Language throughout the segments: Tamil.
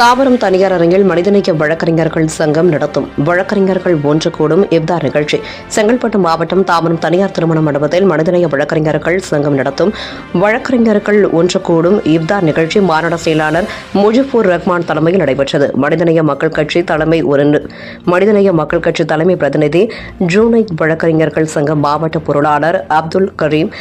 தாவரம் தனியார் அரங்கில் மனிதநேய வழக்கறிஞர்கள் சங்கம் நடத்தும். வழக்கறிஞர்கள் ஒன்று கூடும் இப்தார் நிகழ்ச்சி. செங்கல்பட்டு மாவட்டம் தாவரம் தனியார் திருமண மண்டபத்தில் மனிதநேய வழக்கறிஞர்கள் சங்கம் நடத்தும். வழக்கறிஞர்கள் ஒன்று கூடும் இப்தார் நிகழ்ச்சி மாநாட செயலாளர் முஜிபூர் ரஹ்மான் தலைமையில் நடைபெற்றது. மனிதநேய மக்கள் கட்சி தலைமை ஒரு மனிதநேய மக்கள் கட்சி தலைமை பிரதிநிதி ஜூனை வழக்கறிஞர்கள் சங்க மாவட்ட பொருளாளர் அப்துல் கரீம்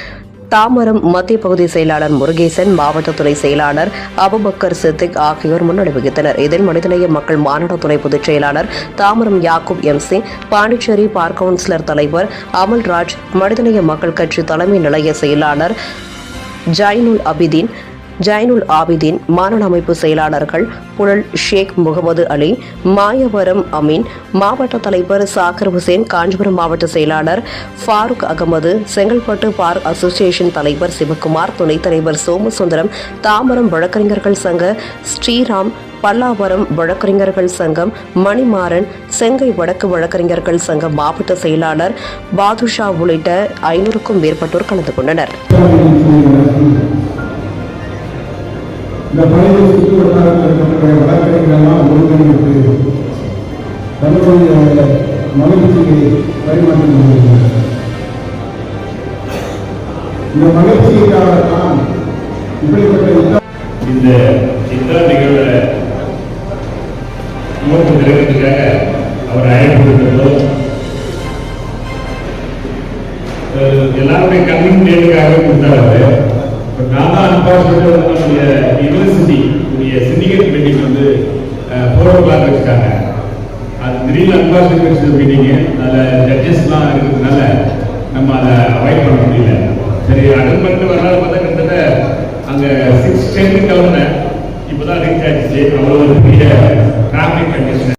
தாமரம் மத்திய பகுதி செயலாளர் முருகேசன் மாவட்ட துணை செயலாளர் அபுபக்கர் சித்திக் ஆகியோர் முன்னிலை வகித்தனர். இதில் மனிதநேய மக்கள் மாநில துணை பொதுச் செயலாளர் தாமரம் Yakub MC Pondicherry bar council தலைவர் அமல்ராஜ் மனிதநேய மக்கள் கட்சி தலைமை நிலைய செயலாளர் ஜைனுல் அபிதீன் ஜைனுல் ஆபிதீன் மாநில அமைப்பு செயலாளர்கள் புழல் ஷேக் முகமது அலி மாயவரம் அமீன் மாவட்ட தலைவர் சாக்கர் ஹுசேன் காஞ்சிபுரம் மாவட்ட செயலாளர் ஃபாரூக் அகமது செங்கல்பட்டு பார் அசோசியேஷன் தலைவர் சிவகுமார் துணைத் தலைவர் சோமசுந்தரம் தாமரம் வழக்கறிஞர்கள் சங்க ஸ்ரீராம் பல்லாவரம் வழக்கறிஞர்கள் சங்கம் மணிமாறன் செங்கை வடக்கு வழக்கறிஞர்கள் சங்கம் மாவட்ட செயலாளர் பாதுஷா உள்ளிட்ட ஐநூறுக்கும் மேற்பட்டோர் கலந்து கொண்டனர். இந்த பழைய சுற்று வட்டாரத்தில் இருக்கக்கூடிய வழக்கறிஞர்களெல்லாம் ஒருங்கிணைந்து தன்னுடைய மகிழ்ச்சியை பரிமாற்றம் இந்த மகிழ்ச்சிக்காகத்தான் இப்படிப்பட்ட இந்த சித்ரா நிகழ்வுல நோக்கு நிறைவேற்றுக்காக அவர் அழைப்பு விடுத்ததும் எல்லாருடைய கண்ணின் தேவைக்காக கொடுத்தாரு அவரு. நான் தான் அன்பார்ச்சுனேட் நம்முடைய யூனிவர்சிட்டி உடைய சிண்டிகேட் மீட்டிங் வந்து ஃபோர் ஓ கிளாக் வச்சுட்டாங்க. அது திடீர்னு அன்பார்ச்சுனேட் வச்ச மீட்டிங்கு அதில் ஜட்ஜஸ்லாம் இருக்கிறதுனால நம்ம அதை அவாய்ட் பண்ண முடியல. சரி அட்டன் பண்ணிட்டு வரலாறு பார்த்தா கிட்டத்தட்ட அங்கே சிக்ஸ் டென் கிளம்புனேன். இப்போ தான் ரீச் ஆயிடுச்சு. அவ்வளோ ஒரு பெரிய டிராஃபிக் கண்டிஷன்